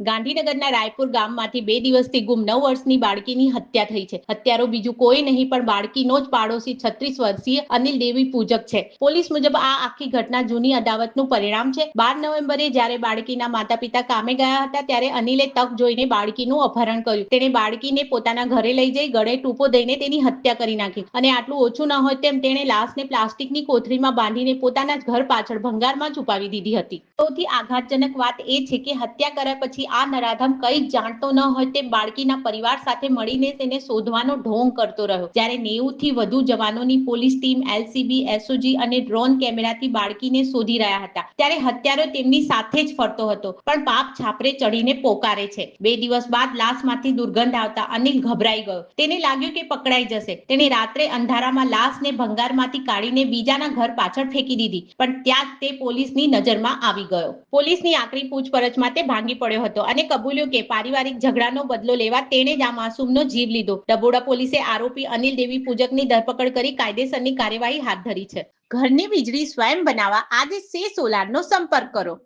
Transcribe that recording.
ગાંધીનગરના રાયપુર ગામમાંથી બે દિવસથી ગુમ નવ વર્ષની બાળકીની હત્યા થઈ છે. હત્યારો બીજું કોઈ નહીં, પણ બાળકીનો જ પાડોશી છત્રીસ વર્ષીય અનિલ દેવી પૂજક છે. પોલીસ મુજબ આ આખી ઘટના જૂની અદાવતનું પરિણામ છે. બાર નવેમ્બરે જ્યારે બાળકીના માતા પિતા કામે ગયા હતા, ત્યારે અનિલે તક જોઈને બાળકીનું અપહરણ કર્યું. તેણે બાળકીને પોતાના ઘરે લઈ જઈ ગળે ટૂંપો દઈને તેની હત્યા કરી નાખી. અને આટલું ઓછું ન હોય તેમ તેણે લાશને પ્લાસ્ટિકની કોથળીમાં બાંધીને પોતાના જ ઘર પાછળ ભંગારમાં છુપાવી દીધી હતી. સૌથી આઘાતજનક વાત એ છે કે હત્યા કર્યા પછી આ નરાધમ કઈ જાણતો ન હોય તે બાળકીના પરિવાર સાથે મળીને તેને શોધવાનો ઢોંગ કરતો રહ્યો. જ્યારે નેવું થી વધુ જવાનોની પોલીસ ટીમ, એલસીબી, એસઓજી અને ડ્રોન કેમેરાથી બાળકીને શોધી રહ્યા હતા. ત્યારે હત્યારો તેમની સાથે જ ફરતો હતો, પણ પાપ છાપરે ચડીને પોકારે છે. બે દિવસ બાદ લાશમાંથી દુર્ગંધ આવતા અનિલ ગભરાઈ ગયો. તેને લાગ્યું કે પકડાઈ જશે. તેણે રાત્રે અંધારામાં લાશને ભંગારમાંથી કાઢીને બીજાના ઘર પાછળ ફેંકી દીધી, પણ ત્યાં તે પોલીસની નજરમાં આવી ગયો. પોલીસની આકરી પૂછપરછમાં તે ભાંગી પડ્યો હતો અને કબૂલ્યું કે પારિવારિક ઝઘડાનો બદલો લેવા તેણે જ આ માસૂમનો જીવ લીધો. ડબોડા પોલીસે આરોપી અનિલ દેવી પૂજકની ધરપકડ કરી કાયદેસરની કાર્યવાહી હાથ ધરી છે. ઘરની વીજળી સ્વયં બનાવવા આજે સે સોલારનો સંપર્ક કરો.